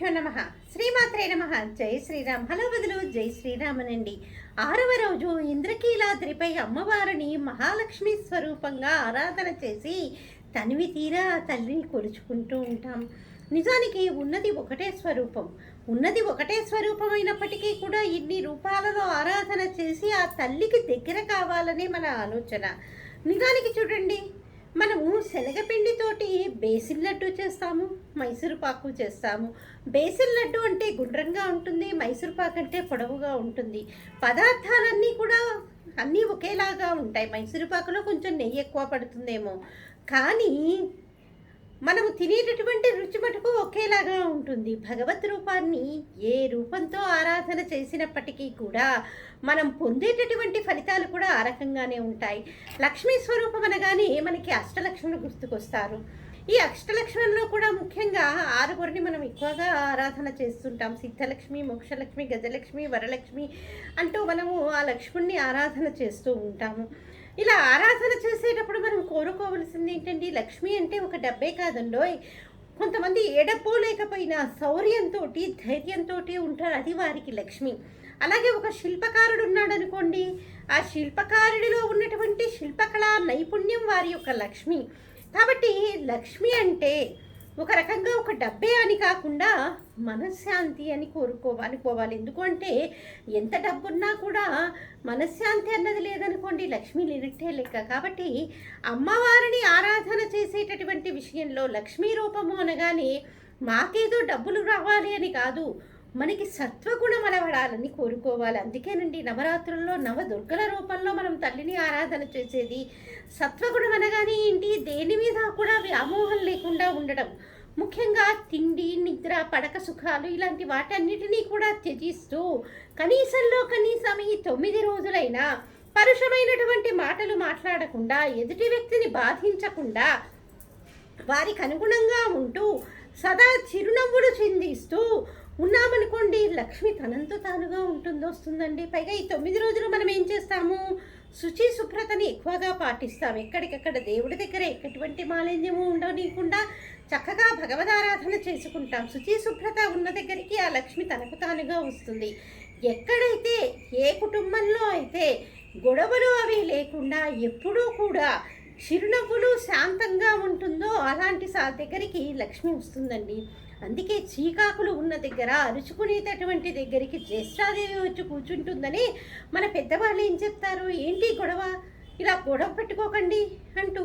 శ్రీగురుభ్యో నమ. శ్రీమాత్రే నమ. జై శ్రీరామ్. హలో బదులు జై శ్రీరామనండి. ఆరవ రోజు ఇంద్రకీలాద్రిపై అమ్మవారిని మహాలక్ష్మి స్వరూపంగా ఆరాధన చేసి తనివి తీరా తల్లిని కొలుచుకుంటూ ఉంటాం. నిజానికి ఉన్నది ఒకటే స్వరూపం. ఉన్నది ఒకటే స్వరూపం అయినప్పటికీ కూడా ఇన్ని రూపాలలో ఆరాధన చేసి ఆ తల్లికి దగ్గర కావాలనే మన ఆలోచన. నిజానికి చూడండి మనము శనగపిండితోటి బేసిన్ లడ్డు చేస్తాము మైసూరుపాకు చేస్తాము. బేసిన్ లడ్డు అంటే గుండ్రంగా ఉంటుంది మైసూరుపాకు అంటే పొడవుగా ఉంటుంది. పదార్థాలన్నీ కూడా అన్నీ ఒకేలాగా ఉంటాయి. మైసూరుపాకులో కొంచెం నెయ్యి ఎక్కువ పడుతుందేమో. కానీ మనము తినేటటువంటి రుచి మటుకు ఒకేలాగా ఉంటుంది. భగవత్ రూపాన్ని ఏ రూపంతో ఆరాధన చేసినప్పటికీ కూడా మనం పొందేటటువంటి ఫలితాలు కూడా ఆ రకంగానే ఉంటాయి. లక్ష్మీ స్వరూపం అనగానే మనకి అష్టలక్ష్ములు గుర్తుకొస్తారు? ఈ అష్టలక్ష్మణంలో కూడా ముఖ్యంగా ఆరుగురిని మనం ఎక్కువగా ఆరాధన చేస్తుంటాం. సిద్ధలక్ష్మి మోక్షలక్ష్మి గజలక్ష్మి వరలక్ష్మి అంటూ మనము ఆ లక్ష్ముణ్ణి ఆరాధన చేస్తూ ఉంటాము. ఇలా ఆరాధన చేసేటప్పుడు మనం కోరుకోవలసింది ఏంటంటే లక్ష్మి అంటే ఒక డబ్బే కాదండోయ్. కొంతమంది ఏ లేకపోయినా శౌర్యంతో ధైర్యంతో ఉంటారు అది వారికి లక్ష్మి. అలాగే ఒక శిల్పకారుడు ఉన్నాడు అనుకోండి ఆ శిల్పకారుడిలో ఉన్నటువంటి శిల్పకళా నైపుణ్యం వారి యొక్క లక్ష్మి. కాబట్టి లక్ష్మి అంటే ఒక రకంగా ఒక డబ్బే అని కాకుండా మనశ్శాంతి అని కోరుకో అనుకోవాలి. ఎందుకంటే ఎంత డబ్బున్నా కూడా మనశ్శాంతి అన్నది లేదనుకోండి లక్ష్మి లేనట్టే లెక్క. కాబట్టి అమ్మవారిని ఆరాధన చేసేటటువంటి విషయంలో లక్ష్మీ రూపము అనగానే మాకేదో డబ్బులు రావాలి అని కాదు. మనకి సత్వగుణం అలవడాలని కోరుకోవాలి. అందుకేనండి నవరాత్రుల్లో నవ దుర్గల రూపంలో మనం తల్లిని ఆరాధన చేసేది సత్వగుణం అనగానే ఏంటి? దేని మీద కూడా వ్యామోహం లేకుండా ఉండడం. ముఖ్యంగా తిండి నిద్ర పడక సుఖాలు ఇలాంటి వాటన్నిటినీ కూడా త్యజిస్తూ కనీసంలో కనీసం ఈ తొమ్మిది రోజులైనా పరుషమైనటువంటి మాటలు మాట్లాడకుండా ఎదుటి వ్యక్తిని బాధించకుండా వారికి అనుగుణంగా ఉంటూ సదా చిరునవ్వులు చిందిస్తూ ఉన్నామనుకోండి లక్ష్మి తనంతో తానుగా ఉంటుందో వస్తుందండి. పైగా ఈ తొమ్మిది రోజులు మనం ఏం చేస్తాము? శుచి శుభ్రతని ఎక్కువగా పాటిస్తాం. ఎక్కడికక్కడ దేవుడి దగ్గర ఎటువంటి మాలిన్యము ఉండనీయకుండా చక్కగా భగవదారాధన చేసుకుంటాం. శుచి శుభ్రత ఉన్న దగ్గరికి ఆ లక్ష్మి తనకు తానుగా వస్తుంది. ఎక్కడైతే ఏ కుటుంబంలో అయితే గొడవలు అవి లేకుండా ఎప్పుడూ కూడా చిరునవ్వులు శాంతంగా ఉంటుందో అలాంటి సా దగ్గరికి లక్ష్మి వస్తుందండి. అందుకే చీకాకులు ఉన్న దగ్గర అరుచుకునేటటువంటి దగ్గరికి జ్యేష్ఠాదేవి వచ్చి కూర్చుంటుందని మన పెద్దవాళ్ళు ఏం చెప్తారు? ఏంటి గొడవ? ఇలా గొడవ పెట్టుకోకండి అంటూ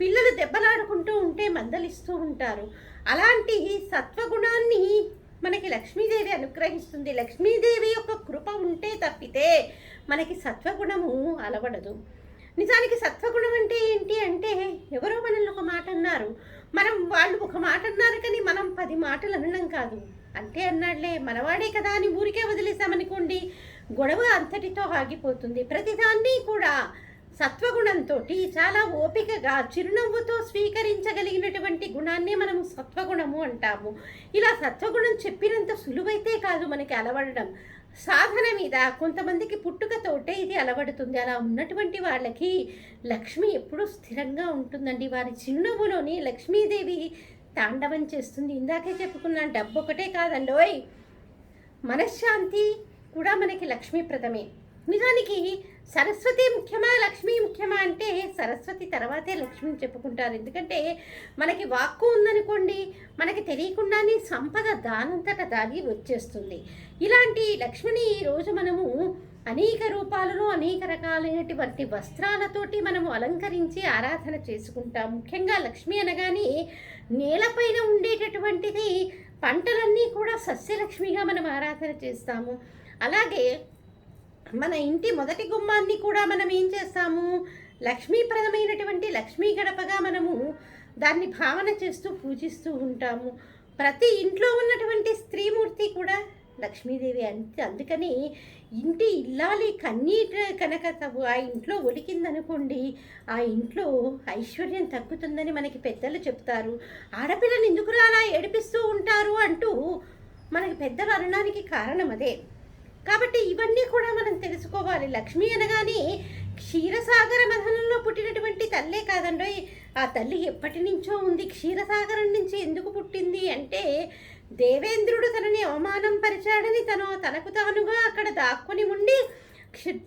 పిల్లలు దెబ్బలాడుకుంటూ ఉంటే మందలిస్తూ ఉంటారు. అలాంటి సత్వగుణాన్ని మనకి లక్ష్మీదేవి అనుగ్రహిస్తుంది. లక్ష్మీదేవి యొక్క కృప ఉంటే తప్పితే మనకి సత్వగుణము అలవడదు. నిజానికి సత్వగుణం అంటే ఏంటి అంటే ఎవరో మనల్ని ఒక మాట అన్నారు. మనం వాళ్ళు ఒక మాట అన్నారు కానీ మనం పది మాటలు అనడం కాదు. అంటే అన్నాడులే మనవాడే కదా అని ఊరికే వదిలేసామనుకోండి గొడవ అంతటితో ఆగిపోతుంది. ప్రతిదాన్ని కూడా సత్వగుణంతో చాలా ఓపికగా చిరునవ్వుతో స్వీకరించగలిగినటువంటి గుణాన్నే మనం సత్వగుణము అంటాము. ఇలా సత్వగుణం చెప్పినంత సులువైతే కాదు మనకి అలవడడం. సాధన మీద కొంతమందికి పుట్టుకతోటే ఇది అలవడుతుంది. అలా ఉన్నటువంటి వాళ్ళకి లక్ష్మి ఎప్పుడూ స్థిరంగా ఉంటుందండి. వారి చిరునవ్వులోని లక్ష్మీదేవి తాండవం చేస్తుంది. ఇందాకే చెప్పుకున్నాను డబ్బు ఒకటే కాదండి. ఓయ్ మనశ్శాంతి కూడా మనకి లక్ష్మీప్రదమే. నిజానికి సరస్వతి ముఖ్యమా లక్ష్మి ముఖ్యమా అంటే సరస్వతి తర్వాతే లక్ష్మిని చెప్పుకుంటారు. ఎందుకంటే మనకి వాక్కు ఉందనుకోండి మనకి తెలియకుండానే సంపద దానంతట దాగి వచ్చేస్తుంది. ఇలాంటి లక్ష్మిని ఈరోజు మనము అనేక రూపాలలో అనేక రకాలైనటువంటి వస్త్రాలతోటి మనము అలంకరించి ఆరాధన చేసుకుంటాం. ముఖ్యంగా లక్ష్మి అనగానే నేలపైన ఉండేటటువంటిది పంటలన్నీ కూడా సస్యలక్ష్మిగా మనం ఆరాధన చేస్తాము. అలాగే మన ఇంటి మొదటి గుమ్మాన్ని కూడా మనం ఏం చేస్తాము? లక్ష్మీప్రదమైనటువంటి లక్ష్మీ గడపగా మనము దాన్ని భావన చేస్తూ పూజిస్తూ ఉంటాము. ప్రతి ఇంట్లో ఉన్నటువంటి స్త్రీమూర్తి కూడా లక్ష్మీదేవి అంతే అందుకని ఇంటి ఇల్లాలి కన్నీటి కనుక ఆ ఇంట్లో ఒలికిందనుకోండి ఆ ఇంట్లో ఐశ్వర్యం తగ్గుతుందని మనకి పెద్దలు చెప్తారు. ఆడపిల్లని ఎందుకు అలా ఏడిపిస్తూ ఉంటారు అంటూ మనకి పెద్దలు అనడానికి కారణం అదే. కాబట్టి ఇవన్నీ కూడా మనం తెలుసుకోవాలి. లక్ష్మి అనగానే క్షీరసాగర మథనంలో పుట్టినటువంటి తల్లే కాదండోయ్. ఆ తల్లి ఎప్పటి నుంచో ఉంది. క్షీరసాగరం నుంచి ఎందుకు పుట్టింది అంటే దేవేంద్రుడు తనని అవమానం పరిచాడని తను తనకు తానుగా అక్కడ దాక్కుని ఉండి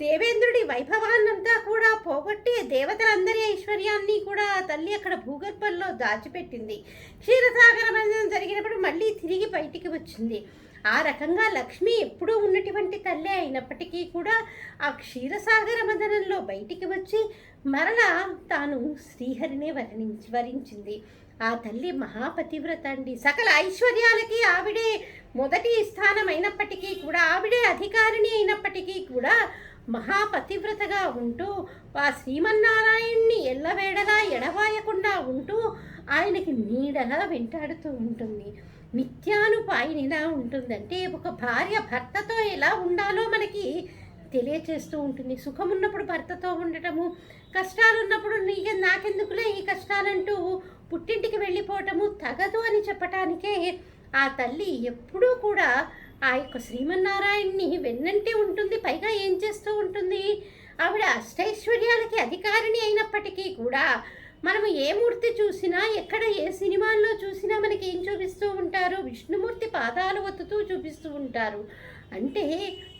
దేవేంద్రుడి వైభవాన్నంతా కూడా పోగొట్టి దేవతలందరి ఐశ్వర్యాన్ని కూడా తల్లి అక్కడ భూగర్భంలో దాచిపెట్టింది. క్షీరసాగర మందనం జరిగినప్పుడు మళ్ళీ తిరిగి బయటికి వచ్చింది. ఆ రకంగా లక్ష్మి ఎప్పుడూ ఉన్నటువంటి తల్లి అయినప్పటికీ కూడా ఆ క్షీరసాగర మదనంలో బయటికి వచ్చి మరలా తాను శ్రీహరినే వరణించి వరించింది. ఆ తల్లి మహాపతివ్రత అండి సకల ఐశ్వర్యాలకి ఆవిడే మొదటి స్థానం అయినప్పటికీ కూడా ఆవిడే అధికారిణి అయినప్పటికీ కూడా మహాపతివ్రతగా ఉంటూ ఆ శ్రీమన్నారాయణ్ణి ఎల్లవేడలా ఎడవాయకుండా ఉంటూ ఆయనకి నీడలా వెంటాడుతూ ఉంటుంది. నిత్యానుపాయిని ఎలా ఉంటుందంటే ఒక భార్య భర్తతో ఎలా ఉండాలో మనకి తెలియచేస్తూ ఉంటుంది. సుఖం ఉన్నప్పుడు భర్తతో ఉండటము కష్టాలు ఉన్నప్పుడు నీకు నాకెందుకులే ఈ కష్టాలంటూ పుట్టింటికి వెళ్ళిపోవటము తగదు అని చెప్పటానికే ఆ తల్లి ఎప్పుడూ కూడా ఆ యొక్క శ్రీమన్నారాయణ్ణి వెన్నంటి ఉంటుంది పైగా ఏం చేస్తూ ఉంటుంది? ఆవిడ అష్టైశ్వర్యాలకి అధికారిణి అయినప్పటికీ కూడా మనము ఏ మూర్తి చూసినా ఎక్కడ ఏ సినిమాల్లో చూసినా మనకి ఏం చూపిస్తూ ఉంటారు? విష్ణుమూర్తి పాదాలు ఒత్తుతూ చూపిస్తూ ఉంటారు. అంటే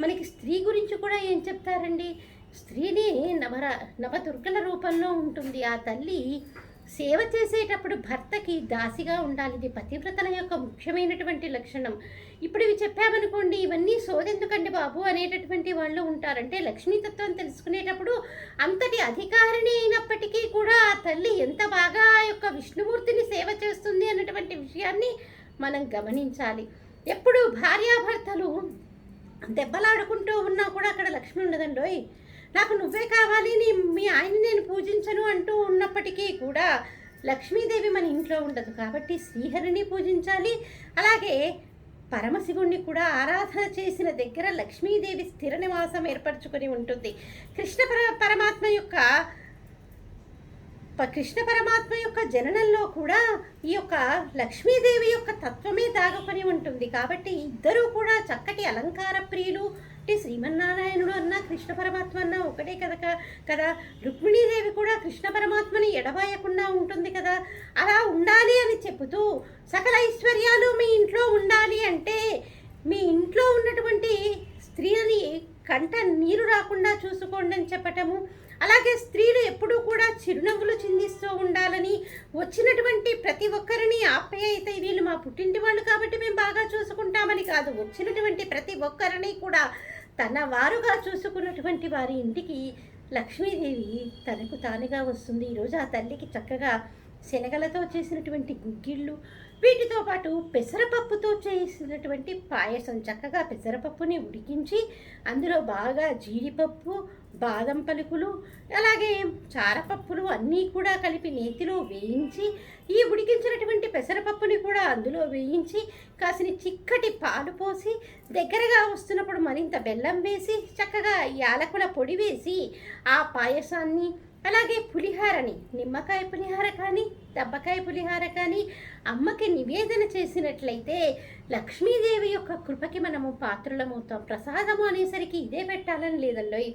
మనకి స్త్రీ గురించి కూడా ఏం చెప్తారండి? స్త్రీని నవర నవదుర్గల రూపంలో ఉంటుంది. ఆ తల్లి సేవ చేసేటప్పుడు భర్తకి దాసిగా ఉండాలి ఇది పతివ్రతల యొక్క ముఖ్యమైనటువంటి లక్షణం. ఇప్పుడు ఇవి చెప్పామనుకోండి ఇవన్నీ సోదెందుకండి బాబు అనేటటువంటి వాళ్ళు ఉంటారంటే లక్ష్మీతత్వం తెలుసుకునేటప్పుడు అంతటి అధికారిణి అయినప్పటికీ కూడా ఆ తల్లి ఎంత బాగా ఆ యొక్క విష్ణుమూర్తిని సేవ చేస్తుంది అన్నటువంటి విషయాన్ని మనం గమనించాలి. ఎప్పుడు భార్యాభర్తలు దెబ్బలాడుకుంటూ ఉన్నా కూడా అక్కడ లక్ష్మి ఉండదండోయ్. నాకు నువ్వే కావాలి నీ మీ ఆయన్ని నేను పూజించను అంటూ ఉన్నప్పటికీ కూడా లక్ష్మీదేవి మన ఇంట్లో ఉండదు కాబట్టి శ్రీహరిని పూజించాలి. అలాగే పరమశివుణ్ణి కూడా ఆరాధన చేసిన దగ్గర లక్ష్మీదేవి స్థిర నివాసం ఏర్పరచుకొని ఉంటుంది. కృష్ణ పర పరమాత్మ యొక్క కృష్ణ పరమాత్మ యొక్క జననంలో కూడా ఈ యొక్క లక్ష్మీదేవి యొక్క తత్వమే దాగుకొని ఉంటుంది. కాబట్టి ఇద్దరూ కూడా చక్కటి అలంకార ప్రియులు. అంటే శ్రీమన్నారాయణుడు అన్న కృష్ణ పరమాత్మ అన్న ఒకటే కదా కదా. రుక్మిణీదేవి కూడా కృష్ణ పరమాత్మని ఎడబాయకుండా ఉంటుంది కదా. అలా ఉండాలి అని చెబుతూ సకల ఐశ్వర్యాలు మీ ఇంట్లో ఉండాలి అంటే మీ ఇంట్లో ఉన్నటువంటి స్త్రీలని కంట నీరు రాకుండా చూసుకోండి అని చెప్పటము. అలాగే స్త్రీలు ఎప్పుడూ కూడా చిరునవ్వులు చిందిస్తూ ఉండాలని వచ్చినటువంటి ప్రతి ఒక్కరిని ఆప్యాయత వీళ్ళు మా పుట్టింటి వాళ్ళు కాబట్టి మేము బాగా చూసుకుంటామని కాదు వచ్చినటువంటి ప్రతి ఒక్కరిని కూడా తన వారుగా చూసుకున్నటువంటి వారి ఇంటికి లక్ష్మీదేవి తనకు తానుగా వస్తుంది. ఈరోజు ఆ తల్లికి చక్కగా శనగలతో చేసినటువంటి గుగ్గిళ్ళు వీటితో పాటు పెసరపప్పుతో చేసినటువంటి పాయసం. చక్కగా పెసరపప్పుని ఉడికించి అందులో బాగా జీడిపప్పు బాదం పలుకులు అలాగే చారపప్పులు అన్నీ కూడా కలిపి నేతిలో వేయించి ఈ ఉడికించినటువంటి పెసరపప్పుని కూడా అందులో వేయించి కాసిన చిక్కటి పాలు పోసి దగ్గరగా వస్తున్నప్పుడు మరింత బెల్లం వేసి చక్కగా యాలకుల పొడి వేసి ఆ పాయసాన్ని అలాగే పులిహారని నిమ్మకాయ పులిహార కానీ దబ్బకాయ పులిహార కానీ అమ్మకి నివేదన చేసినట్లయితే లక్ష్మీదేవి యొక్క కృపకి మనము పాత్రలమవుతాం. ప్రసాదము అనేసరికి ఇదే పెట్టాలని లేదండి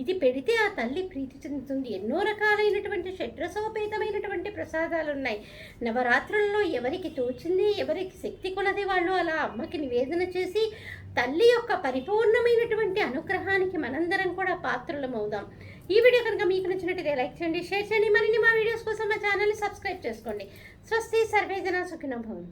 ఇది పెడితే ఆ తల్లి ప్రీతి చెందుతుంది. ఎన్నో రకాలైనటువంటి షడ్రసోపేతమైనటువంటి ప్రసాదాలు ఉన్నాయి నవరాత్రుల్లో ఎవరికి తోచింది ఎవరికి శక్తి కొలది వాళ్ళు అలా అమ్మకి నివేదన చేసి తల్లి యొక్క పరిపూర్ణమైనటువంటి అనుగ్రహానికి మనందరం కూడా పాత్రులమవుదాం ఈ వీడియో కనుక మీకు నచ్చినట్టుగా లైక్ చేయండి షేర్ చేయండి. మరిన్ని మా వీడియోస్ కోసం మా ఛానల్ని సబ్స్క్రైబ్ చేసుకోండి. స్వస్తి సర్వేజన సుఖినభవం